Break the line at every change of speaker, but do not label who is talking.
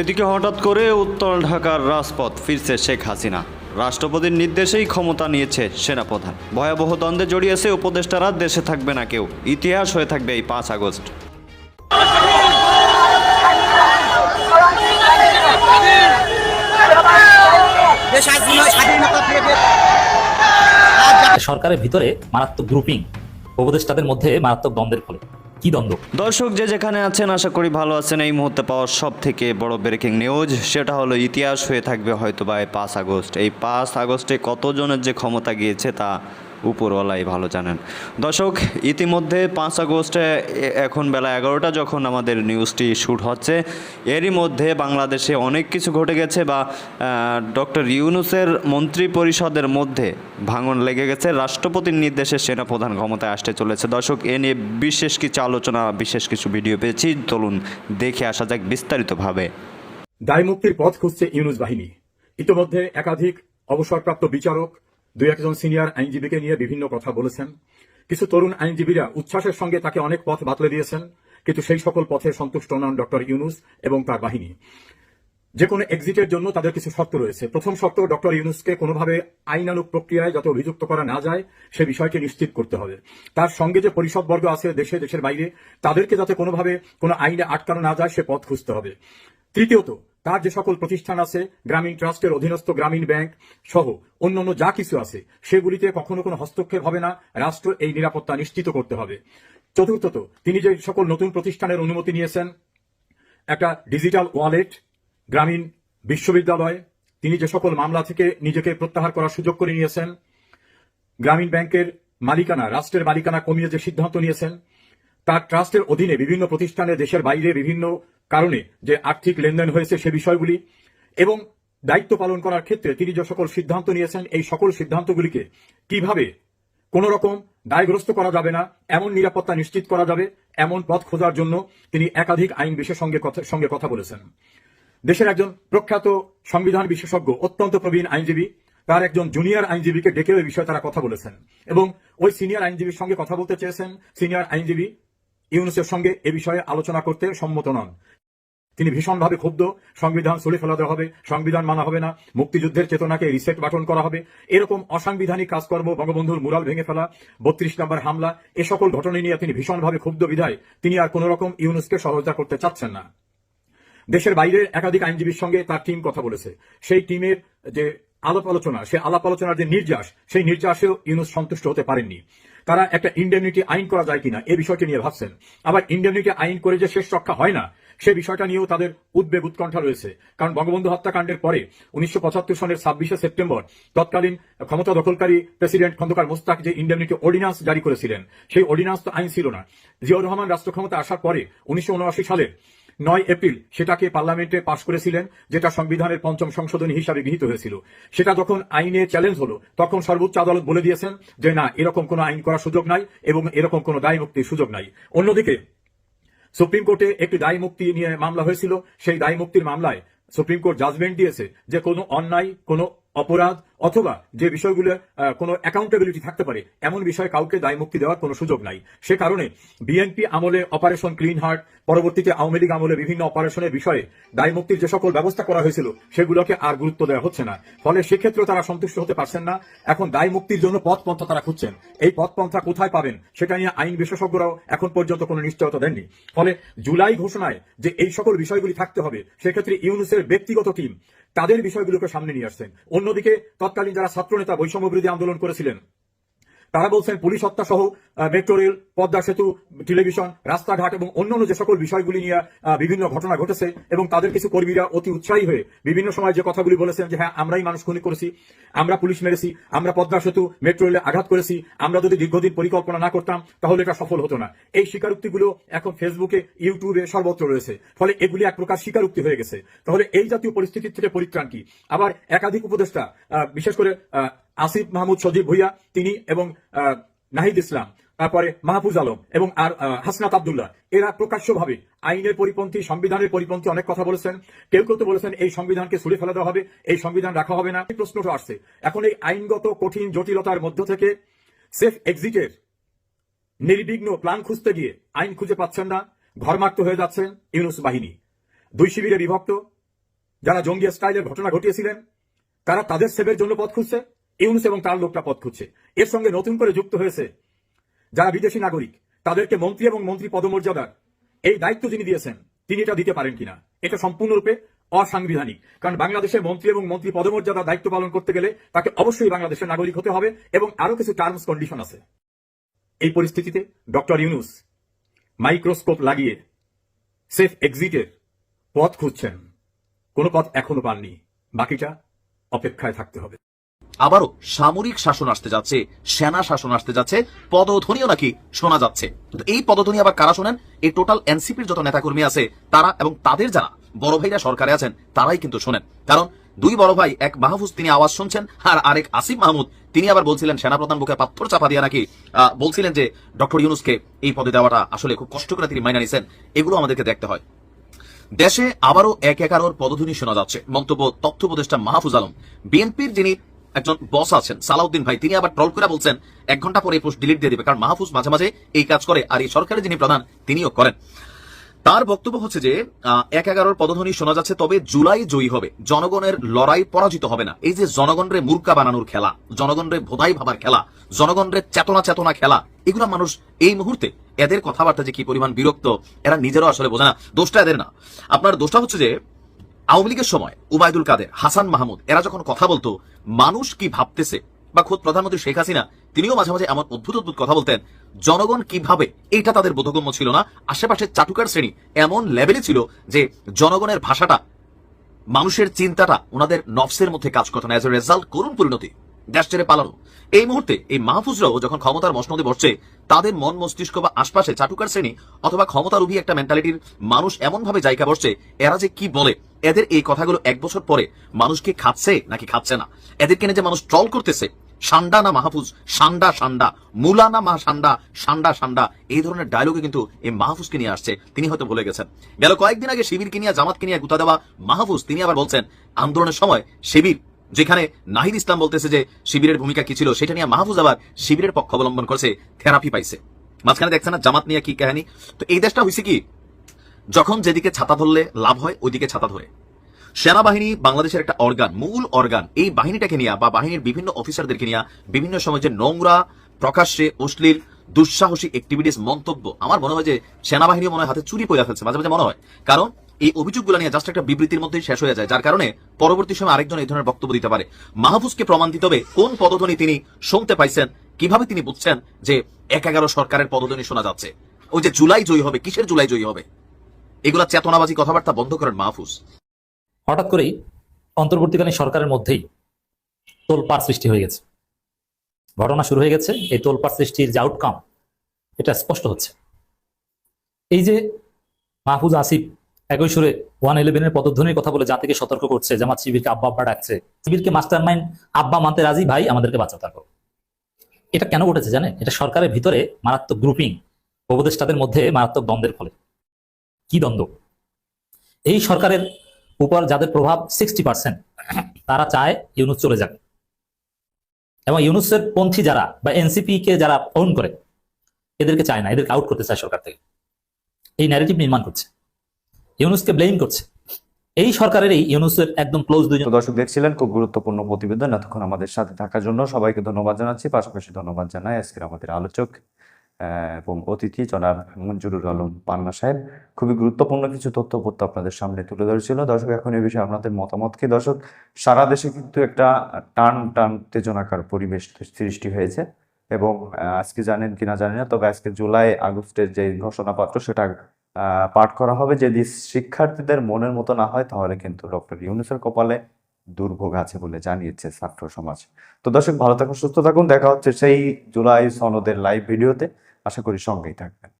এদিকে হঠাৎ করে উত্তর ঢাকার রাজপথ ফিরছে শেখ হাসিনা। রাষ্ট্রপতির নির্দেশেই ক্ষমতা নিয়েছে সেনাপ্রধান। ভয়াবহ দ্বন্দ্বে জড়িয়েছে উপদেষ্টারা, দেশে থাকবে না কেউ। ইতিহাস হয়ে থাকবে এই পাঁচ আগস্ট।
সরকারের ভিতরে মারাত্মক গ্রুপিং উপদেষ্টাদের মধ্যে মারাত্মক দ্বন্দ্বের ফলে। কি দ্বন্দ্ব?
দর্শক যে যেখানে আছেন, আশা করি ভালো আছেন। এই মুহূর্তে পাওয়া সব থেকে বড় ব্রেকিং নিউজ সেটা হলো ইতিহাস হয়ে থাকবে হয়তো বা এই পাঁচ আগস্ট। এই পাঁচ আগস্টে কতজনের যে ক্ষমতা গিয়েছে তা উপরওয়ালাই ভালো জানেন। দর্শক, ইতিমধ্যে পাঁচ আগস্টে এখন বেলা এগারোটা যখন আমাদের নিউজটি শ্যুট হচ্ছে, এরই মধ্যে বাংলাদেশে অনেক কিছু ঘটে গেছে বা ডক্টর ইউনুসের মন্ত্রী পরিষদের মধ্যে ভাঙন লেগে গেছে। রাষ্ট্রপতির নির্দেশে সেনাপ্রধান ক্ষমতায় আসতে চলেছে। দর্শক, এ নিয়ে বিশেষ কিছু আলোচনা, বিশেষ কিছু ভিডিও পেয়েছি। চলুন দেখে আসা যাক বিস্তারিতভাবে।
দায়মুক্তির পথ খুঁজছে ইউনুস বাহিনী। ইতিমধ্যে একাধিক অবসরপ্রাপ্ত বিচারক দুই একজন সিনিয়র আইনজীবীকে নিয়ে বিভিন্ন কথা বলেছেন। কিছু তরুণ আইনজীবীরা উচ্ছ্বাসের সঙ্গে তাকে অনেক পথ বাতলে দিয়েছেন, কিন্তু সেই সকল পথে সন্তুষ্ট নন ডক্টর ইউনুস এবং তার বাহিনী। যে কোনো এক্সিটের জন্য তাদের কিছু শর্ত রয়েছে। প্রথম শর্ত, ডক্টর ইউনুসকে কোনোভাবে আইনানুগ প্রক্রিয়ায় যাতে অভিযুক্ত করা না যায়, সে বিষয়টি নিশ্চিত করতে হবে। তার সঙ্গে যে পরিষদবর্গ আছে দেশে, দেশের বাইরে, তাদেরকে যাতে কোনোভাবে কোনো আইনে আটকানো না যায়, সে পথ খুঁজতে হবে। তৃতীয়ত, তার যে সকল প্রতিষ্ঠান আছে, গ্রামীণ ট্রাস্টের অধীনস্থ গ্রামীণ ব্যাংক সহ অন্যান্য যা কিছু আছে, সেগুলিতে কখনো কোনো হস্তক্ষেপ হবে না, রাষ্ট্র এই নিরাপত্তা নিশ্চিত করতে হবে। চতুর্থত, তিনি যে সকল নতুন প্রতিষ্ঠানের অনুমতি নিয়েছেন, একটা ডিজিটাল ওয়ালেট, গ্রামীণ বিশ্ববিদ্যালয়, তিনি যে সকল মামলা থেকে নিজেকে প্রত্যাহার করার সুযোগ করে নিয়েছেন, গ্রামীণ ব্যাংকের মালিকানা, রাষ্ট্রের মালিকানা কমিয়ে যে সিদ্ধান্ত নিয়েছেন, তার ট্রাস্টের অধীনে বিভিন্ন প্রতিষ্ঠানে দেশের বাইরে বিভিন্ন কারণে যে আর্থিক লেনদেন হয়েছে সে বিষয়গুলি এবং দায়িত্ব পালন করার ক্ষেত্রে তিনি যে সকল সিদ্ধান্ত নিয়েছেন, এই সকল সিদ্ধান্তগুলিকে কীভাবে কোন রকম দায়গ্রস্ত করা যাবে না, এমন নিরাপত্তা নিশ্চিত করা যাবে, এমন পথ খোঁজার জন্য তিনি একাধিক আইন বিশেষজ্ঞের সঙ্গে কথা বলেছেন। দেশের একজন প্রখ্যাত সংবিধান বিশেষজ্ঞ, অত্যন্ত প্রবীণ আইনজীবী, তার একজন জুনিয়র আইনজীবীকে ডেকে ওই বিষয়ে তারা কথা বলেছেন এবং ওই সিনিয়র আইনজীবীর সঙ্গে কথা বলতে চেয়েছেন। সিনিয়র আইনজীবী ইউনুসের সঙ্গে এ বিষয়ে আলোচনা করতে সম্মত নন। তিনি ভীষণভাবে ক্ষুব্ধ। সংবিধান সরে ফেলা দেওয়া হবে, সংবিধান মানা হবে না, মুক্তিযুদ্ধের চেতনাকে রিসেট বাটন করা হবে। এরকম অসাংবিধানিক কাজকর্ম বঙ্গবন্ধুর মুরাল ভেঙে ফেলা, বত্রিশ নম্বর হামলা, এ সকল ঘটনা নিয়ে তিনি ভীষণভাবে ক্ষুব্ধ বিধায় তিনি আর কোন রকম ইউনুসকে সহযোগিতা করতে চাচ্ছেন না। দেশের বাইরে একাধিক আইনজীবীর সঙ্গে তার টিম কথা বলেছে। সেই টিমের যে আলাপ আলোচনা, সে আলাপ আলোচনার যে নির্যাস, সেই নির্যাসেও ইউনুস সন্তুষ্ট হতে পারেননি। তারা একটা ইন্ডেমনিটি আইন করা যায় কিনা, এ বিষয়টি নিয়ে ভাবছেন। আবার ইন্ডেমনিটি আইন করে যে শেষ রক্ষা হয় না সে বিষয়টা নিয়েও তাদের উদ্বেগ উৎকণ্ঠা রয়েছে। কারণ বঙ্গবন্ধু হত্যাকাণ্ডের পরে উনিশশো সনের ছাব্বিশে সেপ্টেম্বর তৎকালীন ক্ষমতা দখলকারী প্রেসিডেন্ট খন্দকার মোস্তাক যে ইন্ডেমনিটি অর্ডিন্যান্স জারি করেছিলেন, সেই অর্ডিন্যান্স তো আইন ছিল না। জিয়াউর রহমান রাষ্ট্র ক্ষমতা আসার পরে উনিশশো সালের নয় এপ্রিল সেটাকে পার্লামেন্টে পাশ করেছিলেন, যেটা সংবিধানের পঞ্চম সংশোধনী হিসাবে গৃহীত হয়েছিল। সেটা যখন আইনে চ্যালেঞ্জ হলো, তখন সর্বোচ্চ আদালত বলে দিয়েছেন যে, না, এরকম কোনো আইন করার সুযোগ নাই এবং এরকম কোনো দায় মুক্তির সুযোগ নাই। অন্যদিকে সুপ্রিম কোর্টে একটি দায় মুক্তি নিয়ে মামলা হয়েছিল। সেই দায়ী মুক্তির মামলায় সুপ্রিম কোর্ট জাজমেন্ট দিয়েছে যে কোনো অন্যায়, কোনো অপরাধ অথবা যে বিষয়গুলো কোনো অ্যাকাউন্টেবিলিটি থাকতে পারে, এমন বিষয়ে কাউকে দায় মুক্তি দেওয়ার কোনো সুযোগ নাই। সে কারণে বিএনপি আমলে অপারেশন ক্লিন হার্ট পরবর্তীতে আওয়ামী লীগ আমলে বিভিন্ন অপারেশনের বিষয়ে দায় মুক্তির যে সকল ব্যবস্থা করা হয়েছিল, সেগুলোকে আর গুরুত্ব দেওয়া হচ্ছে না। ফলে সেক্ষেত্রে তারা সন্তুষ্ট হতে পারছেন না। এখন দায় মুক্তির জন্য পথ পন্থা তারা খুঁজছেন। এই পথ পন্থা কোথায় পাবেন, সেটা নিয়ে আইন বিশেষজ্ঞরাও এখন পর্যন্ত কোনো নিশ্চয়তা দেননি। ফলে জুলাই ঘোষণায় যে এই সকল বিষয়গুলি থাকতে হবে, সেক্ষেত্রে ইউনুসের ব্যক্তিগত টিম তাদের বিষয়গুলোকে সামনে নিয়ে আসছেন। অন্যদিকে তৎকালীন যারা ছাত্রনেতা বৈষম্য বিরোধী আন্দোলন করেছিলেন। তারা বলছেন পুলিশ হত্যা সহ মেট্রো রেল পদ্মা সেতু টেলিভিশন রাস্তাঘাট এবং অন্যান্য যে সকল বিষয়গুলি নিয়ে বিভিন্ন ঘটনা ঘটেছে এবং তাদের কিছু কর্মীরা অতি উৎসাহী হয়ে বিভিন্ন সময় যে কথাগুলি বলেছেন যে হ্যাঁ আমরাই মানুষ খুনি করেছি, আমরা পুলিশ মেরেছি, আমরা পদ্মা সেতু মেট্রো রেলে আঘাত করেছি, আমরা যদি দীর্ঘদিন পরিকল্পনা না করতাম, তাহলে এটা সফল হতো না। এই স্বীকারোক্তিগুলো এখন ফেসবুকে, ইউটিউবে সর্বত্র রয়েছে। ফলে এগুলি এক প্রকার স্বীকারোক্তি হয়ে গেছে। তাহলে এই জাতীয় পরিস্থিতির থেকে পরিত্রাণ কি? আবার একাধিক উপদেষ্টা বিশেষ করে আসিফ মাহমুদ সজীব ভুইয়া, তিনি এবং নাহিদ ইসলাম, তারপরে মাহফুজ আলম এবং আর হাসনাত আবদুল্লাহ। এরা প্রকাশ্যভাবে আইনের পরিপন্থী, সংবিধানের পরিপন্থী অনেক কথা বলেছেন। কেউ কেউ তো বলেছেন এই সংবিধানকে ছুড়ে ফেলা দেওয়া হবে, এই সংবিধান রাখা হবে না। প্রশ্নটা আসছে। এখন এই আইনগত কঠিন জটিলতার মধ্য থেকে সেফ এক্সিটের নির্বিঘ্ন প্ল্যান খুঁজতে গিয়ে আইন খুঁজে পাচ্ছেন না, ঘরমাক্ত হয়ে যাচ্ছেন ইউনুস বাহিনী। দুই শিবিরে বিভক্ত, যারা জঙ্গি স্টাইলের ঘটনা ঘটিয়েছিলেন, তারা তাদের সেবের জন্য পথ খুঁজছে। ইউনুস এবং তার লোকটা পথ খুঁজছে। এর সঙ্গে নতুন করে যুক্ত হয়েছে যারা বিদেশি নাগরিক, তাদেরকে মন্ত্রী এবং মন্ত্রী পদমর্যাদার এই দায়িত্ব যিনি দিয়েছেন, তিনি এটা দিতে পারেন কিনা? এটা সম্পূর্ণরূপে অসাংবিধানিক। কারণ বাংলাদেশের মন্ত্রী এবং মন্ত্রী পদমর্যাদার দায়িত্ব পালন করতে গেলে তাকে অবশ্যই বাংলাদেশের নাগরিক হতে হবে এবং আরও কিছু টার্মস কন্ডিশন আছে। এই পরিস্থিতিতে ডক্টর ইউনুস মাইক্রোস্কোপ লাগিয়ে সেফ এক্সিটের পথ খুঁজছেন। কোনো পথ এখনও পাননি। বাকিটা অপেক্ষায় থাকতে হবে।
আবারও সামরিক শাসন আসতে যাচ্ছে, সেনা শাসন আসতে যাচ্ছে, পদধ্বনিও নাকি শোনা যাচ্ছে। এই পদধ্বনি আবার কারা শোনেন? এই টোটাল এনসিপির যত নেতাকর্মী আছে, তারা এবং তাদের যারা বড় ভাইরা সরকারে আছেন, তারাই কিন্তু শোনেন। কারণ দুই বড় ভাই, এক মাহফুজ, তিনি আওয়াজ শুনছেন, আর আরেক আসিফ মাহমুদ, তিনি আবার বলছিলেন, সেনাপ্রধান বুকে পাথর চাপা দিয়ে নাকি? বলছিলেন যে, ডক্টর ইউনুসকে এই পদে দেওয়াটা আসলে খুব কষ্ট করে তিনি মাইনা নিছেন। এগুলো আমাদেরকে দেখতে হয়। দেশে আবারও এক একারোর পদধ্বনি শোনা যাচ্ছে। মন্তব্য তথ্য উপদেষ্টা মাহফুজ আলম। বিএনপির যিনি একজন বস আছেন, সালাউদ্দিন ভাই। তিনি আবার ট্রল করে বলছেন, এক ঘণ্টা পরে এই পোস্ট ডিলিট দিয়ে দিবে। কারণ মাহফুজ মাঝে মাঝে এই কাজ করে আর এই সরকারের যিনি প্রধান, তিনিও করেন। তার বক্তব্য হচ্ছে যে এক এগারোর পদধ্বনি শোনা যাচ্ছে, তবে জুলাই জয়ী হবে। জনগণের লড়াই পরাজিত হবে না। এই যে জনগণরে মূর্খা বানানোর খেলা, জনগণরে ভোদাই ভাবার খেলা, জনগণরে চেতনা চেতনা খেলা, এগুলা মানুষ এই মুহূর্তে এদের কথাবার্তা যে কি পরিমাণ বিরক্ত, এরা নিজেরাও আসলে বোঝে না। দোষটা এদের না। আপনার দোষটা হচ্ছে যে আওয়ামী লীগের সময় উবায়দুল কাদের, হাসান মাহমুদ, এরা যখন কথা বলতো, মানুষ কি ভাবতেছে? বা খোদ প্রধানমন্ত্রী শেখ হাসিনা, তিনিও মাঝে মাঝে এমন অদ্ভুত অদ্ভুত কথা বলতেন, জনগণ কীভাবে এইটা তাদের বোধগম্য ছিল না। আশেপাশে চাটুকার শ্রেণি এমন লেভেলে ছিল যে জনগণের ভাষাটা, মানুষের চিন্তাটা, ওনাদের নফসের মধ্যে কাজ করতো না। এজ এ রেজাল্ট করুন পরিণতি দেশ ছেড়ে পালানো। এই মুহূর্তে এই মাহফুজরাও যখন ক্ষমতার মসনদে বসছে তাদের মন মস্তিষ্ক বা আশপাশে চাটুকার শ্রেণি অথবা ক্ষমতারুভী একটা মেন্টালিটির মানুষ এমন ভাবে জায়গা বসছে, এরা যে কি বলে? এদের এই কথাগুলো এক বছর পরে মানুষকে খাচ্ছে নাকি খাচ্ছে না? এদেরকে নিয়ে যে মানুষ ট্রল করতেছে, সান্ডা না মাহফুজ, সান্ডা সান্ডা, মুলা না মা সান্ডা সান্ডা সান্ডা, এই ধরনের ডায়লগে কিন্তু এই মাহফুজকে নিয়ে আসছে, তিনি হয়তো ভুলে গেছেন। গেল কয়েকদিন আগে শিবিরকে নিয়ে, জামাতকে নিয়ে গুতা দেওয়া মাহফুজ, তিনি আবার বলছেন, আন্দোলনের সময় শিবির যেখানে নাহিদ ইসলাম বলতেছে যে শিবিরের ভূমিকা কি ছিল, সেটা নিয়ে মাহফুজ আবার শিবিরের পক্ষ অবলম্বন করছে, থেরাপি পাইছে। মাঝখানে দেখছেন না, জামাত নিয়ে কি কাহিনী? তো এই দেশটা হয়েছে কি, যখন যেদিকে ছাতা ধরলে লাভ হয়, ওইদিকে ছাতা ধরে। সেনাবাহিনী বাংলাদেশের একটা অর্গান মূল অর্গান এই বাহিনীটাকে নিয়ে বা বাহিনীর বিভিন্ন অফিসারদেরকে নিয়ে বিভিন্ন সময় যে নোংরা, প্রকাশ্যে অশ্লীল, দুঃসাহসী অ্যাক্টিভিটিস মন্তব্য, আমার মনে হয় যে সেনাবাহিনী মনে হয় হাতে চুরি পয়লা ফেলছে, মাঝে মাঝে মনে হয়। কারণ এই অভিযোগগুলো নিয়ে জাস্ট একটা বিবৃতির মধ্যেই শেষ হয়ে যায়, যার কারণে পরবর্তী সময় আরেকজন এই ধরনের বক্তব্য দিতে পারে। মাহফুজকে প্রমাণ দিতে হবে কোন পদধ্বনি তিনি শুনতে পাইছেন, কীভাবে তিনি বুঝছেন যে এক এগারো সরকারের পদধ্বনি শোনা যাচ্ছে। ওই যে জুলাই জয়ী হবে, কিসের জুলাই জয়ী হবে? এগুলা চেতনাবাজি কথাবার্তা বন্ধ করেন মাহফুজ।
হঠাৎ করেই অন্তর্বর্তীকালীন সরকারের মধ্যেই তোলপাড় সৃষ্টি হয়ে গেছে। ঘটনা শুরু হয়ে গেছে, এই তোলপাড় সৃষ্টির যে আউটকাম এটা স্পষ্ট হচ্ছে। এই যে মাহফুজ আসিফ একই সুরে ওয়ান ইলেভেনের পদধ্বনির কথা বলে জাতিকে সতর্ক করছে, জামাত শিবিরকে আব্বা আব্বা ডাকছে। শিবিরকে মাস্টার মাইন্ড আব্বা মানতে রাজি, ভাই, আমাদেরকে বাঁচাও তারপর। এটা কেন ঘটেছে জানেন? এটা সরকারের ভিতরে মারাত্মক গ্রুপিং উপদেষ্টাদের মধ্যে মারাত্মক দ্বন্দ্বের ফলে। কি দ্বন্দ্ব? এই সরকারের উপর যাদের প্রভাব সিক্সটি পার্সেন্ট তারা চায় ইউনুস চলে যাক। এবং ইউনুসের পন্থী যারা বা এনসিপি কে যারা ওন করে, এদেরকে চায় না, এদেরকে আউট করতে চায় সরকার থেকে। এই ন্যারেটিভ নির্মাণ করছে। ইউনুসকে ব্লেম করছে। এই সরকারের এই ইউনুসের একদম ক্লোজ দুইজন।
তো দর্শক দেখছিলেন, খুব গুরুত্বপূর্ণ প্রতিবেদন। এতক্ষণ আমাদের সাথে থাকার জন্য সবাইকে ধন্যবাদ জানাচ্ছি। পাশাপাশি ধন্যবাদ জানাই আজকের আমাদের আলোচক এবং অতিথি জনাব মঞ্জুরুল আলম পান্না সাহেব। খুবই গুরুত্বপূর্ণ কিছু তথ্য পত্র আপনাদের সামনে তুলে ধরেছিল। দর্শক, এখন এই বিষয়ে আপনাদের মতামত কি? দর্শক, সারা দেশে কিন্তু একটা টান টান উত্তেজনাকার পরিবেশ সৃষ্টি হয়েছে, এবং আজকে জানেন কিনা জানি না, তবে আজকে জুলাই আগস্টের যে ঘোষণাপত্র, সেটা পাঠ করা হবে। যদি শিক্ষার্থীদের মনের মতো না হয়, তাহলে কিন্তু ডক্টর ইউনুসের কপালে দুর্ভোগ আছে বলে জানিয়েছে ছাত্র সমাজ। তো দর্শক, ভালো থাকুন, সুস্থ থাকুন। দেখা হচ্ছে সেই জুলাই সনদের লাইভ ভিডিওতে আশা করি সঙ্গেই থাকবেন।